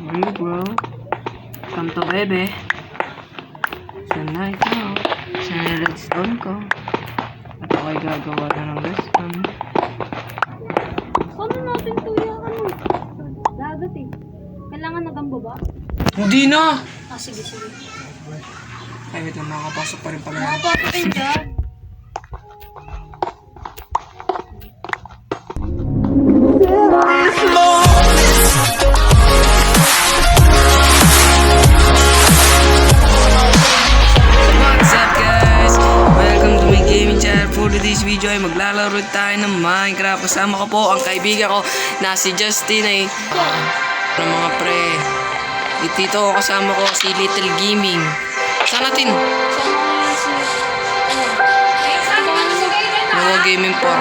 Hey bro. Come to bebe. Sana ikaw. Sana redstone ko. At ako'y gagawa na ng redstone. Paano natin to yung ano? Dagat eh. Kailangan nagamba ba? Hindi na! Ah, sige, sige. Ay, wait lang. Makakapasok pa rin pala. Makapasok kayo dyan. Maglalaro tayo ng Minecraft. Kasama ko po ang kaibigan ko na si Justin ay ng mga pre. Dito kasama ko si Little Gaming. Saan natin? Mga gaming po.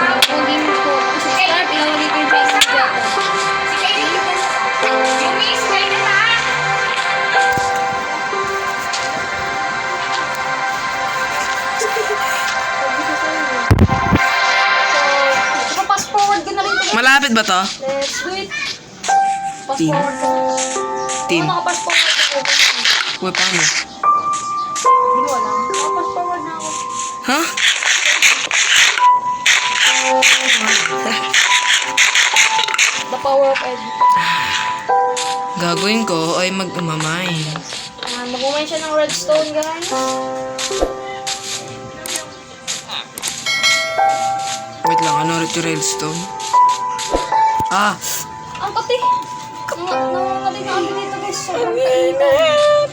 Malapit ba to? Let's do it. Pass Team. forward na. Team. Ako nakapass forward na ako. Uy, paano? Hindi ko alam. Forward na ako. Ha? The power of Ed. Gagawin ko ay mag-umamay. Ah, Mag-umay siya ng redstone, guys. Wait lang, ano ulit yung redstone? Ah! Ang pati. Nang- Nangangatay na kami dito, guys. Sobrang kainit.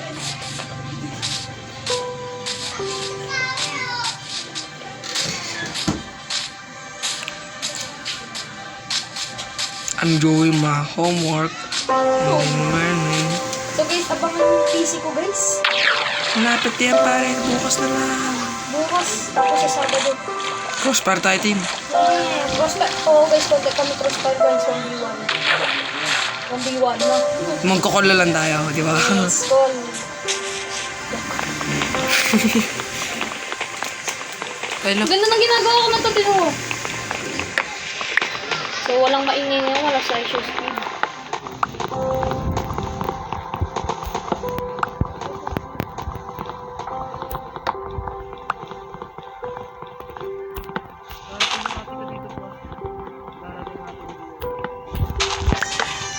I'm doing my homework. Learning. So, guys, abangan yung PC ko, guys. Malapit yan pare, bukas na lang. Bukas, tapos sa Sabado. Crossbar tayo team. Crossfire. Oo, guys, contact kami crossfire, guys. 1v1. 1v1 na. Magkukulo lang tayo, di ba? Let's call. Ganda ng ginagawa ko na to, tino mo. So, walang maingay ngayon, wala sa issue speed.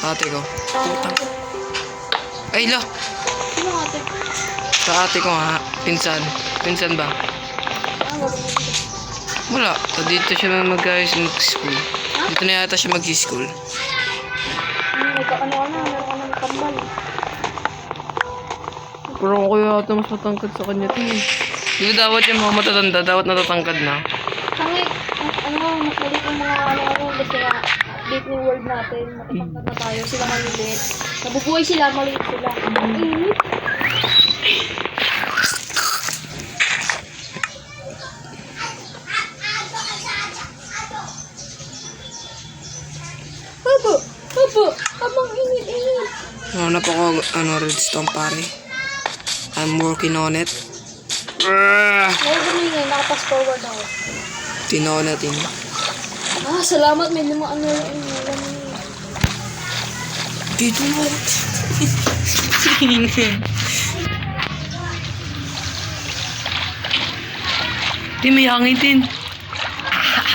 Ate ko. Putang. Ay, lo. Sino ate? Sa ate ko ha. Pinsan. Pinsan ba? Wala. So, dito siya mag-ayos mag-school. Dito na yata siya mag-school. May ka- ano na, meron ka ng kambal. Pero ako yata mas matangkad sa kanya to eh. Di ba dapat yung mga matatanda, dapat natatangkad na. Kami, ano nga, mas maliit yung mga ano-ano, kasi nga, late yung world natin, matapagkat na tayo, sila maliliit. Nabubuhay sila, maliit sila. Ang init. Opo, opo, abang init-init. Hanap ako, ano, redstone pare. I'm working on it. Ah, Huwag kumingay, nakapas forward ako. Tinaw natin. Ah, salamat, may lima ano yung niyo. Dito mo. Di may hangin din.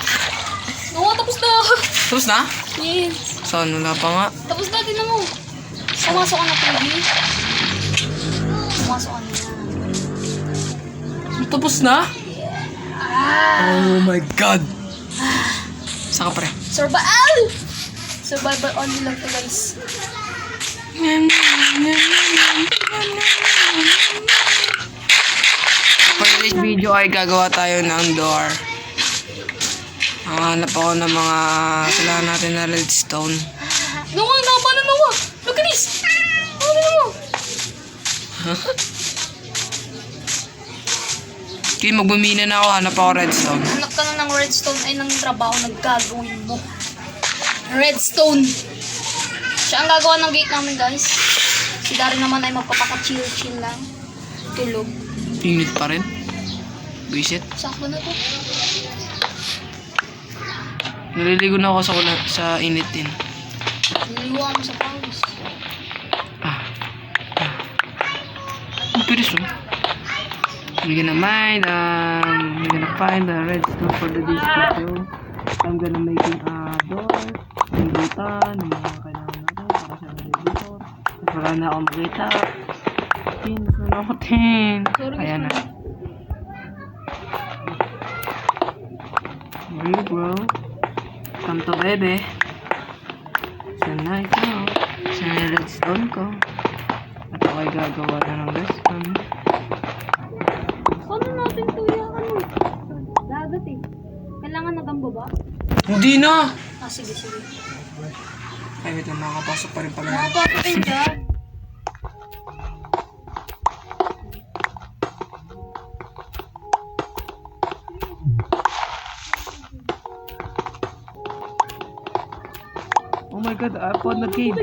Oo, tapos na. Tapos na? yes. Saan? Wala pa nga. Tapos na, tinan mo. Pumasok ka na, Piggy. Pumasok ka na. Tapos na? Oh my God. Saan ka pre? Survival! Survival only lang to, guys. For this video ay gagawa tayo ng door. Hanap ako ng mga kailangan natin na redstone. Nawa, nawa, na nawa! Look at this! Ano na mo? Okay, magbumina na ako. Hanap ako redstone. Hanap ka na ng redstone. Ay, ng trabaho naggagawin mo. Redstone. Siya ang gagawa ng gate namin, guys. Si Dari naman ay magpapaka-chill-chill lang. Tulog. Init pa rin. Buisit. Sakto na to. Naliligo na ako sa, sa init din. Naliligo ako sa pawis. Ah. ah. Ang piris, oh. We're gonna mine, um, we're gonna find the redstone for the this video. I'm gonna making a door, pindutan, yung mga kailangan natin para sa elevator. Wala na akong makita. Tin, wala ako tin. Ayan na. you bro? Come to bebe. Saan na ikaw? Saan na redstone ko? At ako'y gagawa na ng redstone. Paano natin yung ano? Dagat eh. Kailangan nagamba ba? Hindi na! Ah, sige, sige. Ay, wait lang, makakapasok pa rin pala. yan. Makapasok kayo dyan. Oh my god, I found the cave.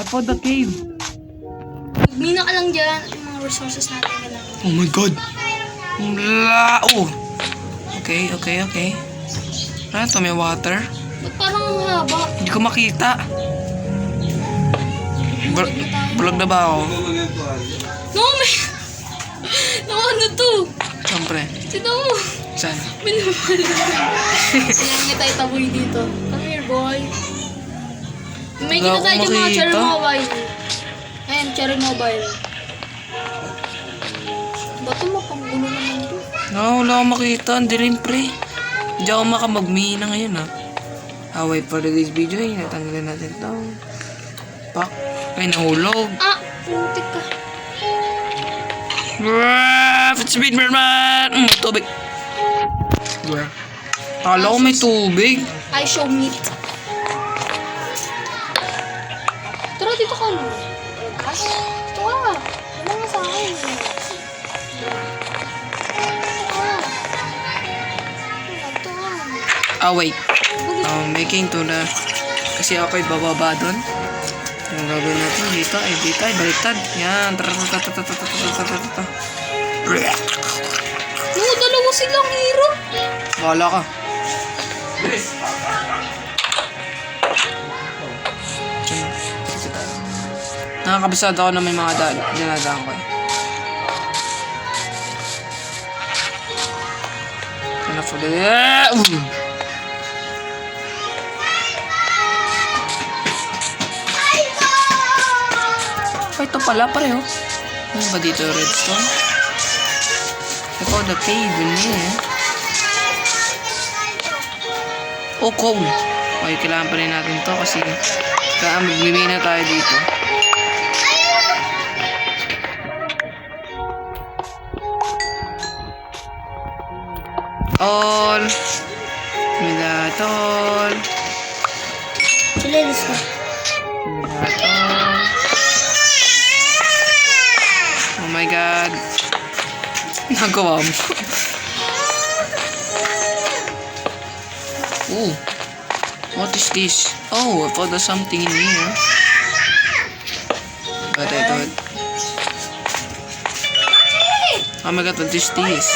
I found the cave. Magmina ka lang dyan resources natin kailangan. Oh my god. Lao! Okay, okay, okay. Ano to, may water? Ba't parang ang haba? Hindi ko makita. Bul bulag na ba ako? No, may... no, ano to? Siyempre. Sino mo? Saan? Minumahal Kaya nga tayo taboy dito. Come here, boy. May kita tayo yung mga cherry mobile. Ayan, cherry mobile. No, wala akong makita. Hindi rin pre. Hindi ako makamagmina ngayon ah. Ah, wait for today's video. eh. Natanggalin natin to. Pak. Ay, nahulog. Ah, putik ka. Ruff! It's Speed Man! Mm, tubig. Where? Akala ko may tubig. I show meat. Tara, dito ka, Lu. Ah, wait. Um, making to the... Kasi ako'y bababa doon. Yung gagawin natin dito ay dito ay baliktad. Yan. Oo, dalawa silang hero. Bahala ka. Nakakabisado ako na may mga dal dinadaan ko eh. Ano po? Ah! Ito pala pareho. Ano ba dito redstone? I found the cave in here. Oh, coal. Okay, kailangan pa rin natin to kasi kaya magmimina tayo dito. All. Mida all. Nagawa mo. Ooh. What is this? Oh, I found something in here. What I thought. Oh my god, what is this?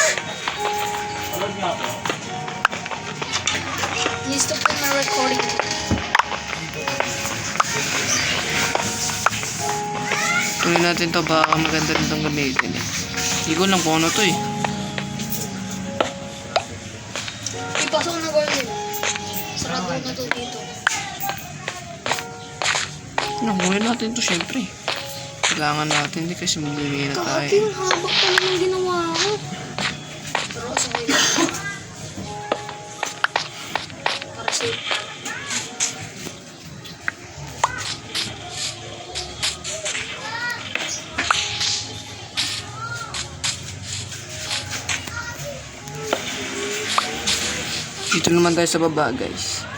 Please stop my recording. Tuloy natin to, baka maganda rin itong gamitin eh. Hindi ko lang kung ano to eh. Ipasok na garden. Sarado na to dito. Nakuha natin to syempre. Kailangan natin din kasi magbibigay na tayo. Kati, ang habak pa naman ginawa ko. Dito naman tayo sa baba guys.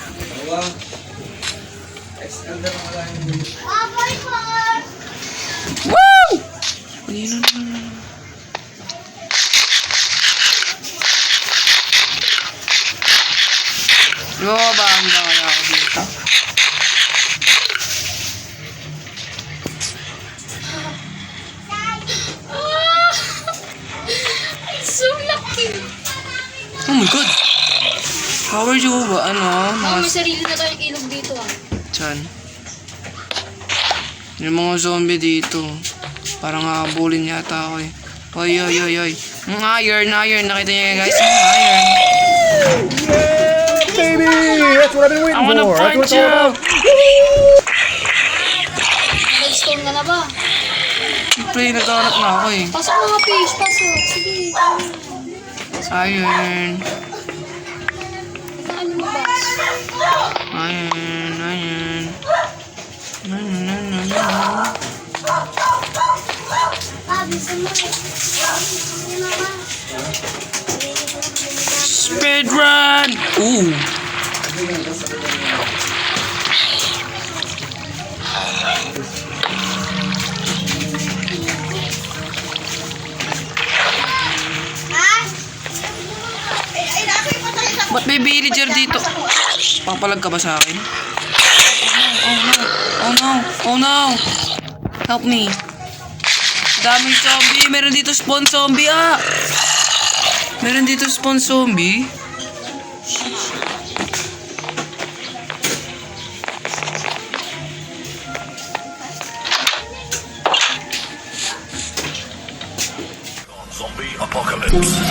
Woo! Kanina naman. Lumabaan ba How are you ba? Ano? Oh, Mga may sarili na tayong ilog dito ah. Chan. Yung mga zombie dito. Parang habulin yata ako eh. Oy, oy, oy, oy. Ang iron, iron. Nakita niyo guys? Ang iron. Baby! That's what I've been I waiting wanna for. That's what punch it's all you! Redstone ka na ba? Siyempre, nagkahanap na ako eh. Pasok mga fish, pasok. Sige. Iron. Speed run! Ooh! Ba't may villager dito? Papalag ka ba sa akin? Oh no! Oh no! Oh no! Help me! Daming zombie! Meron dito spawn zombie ah! Meron dito spawn zombie? Zombie apocalypse.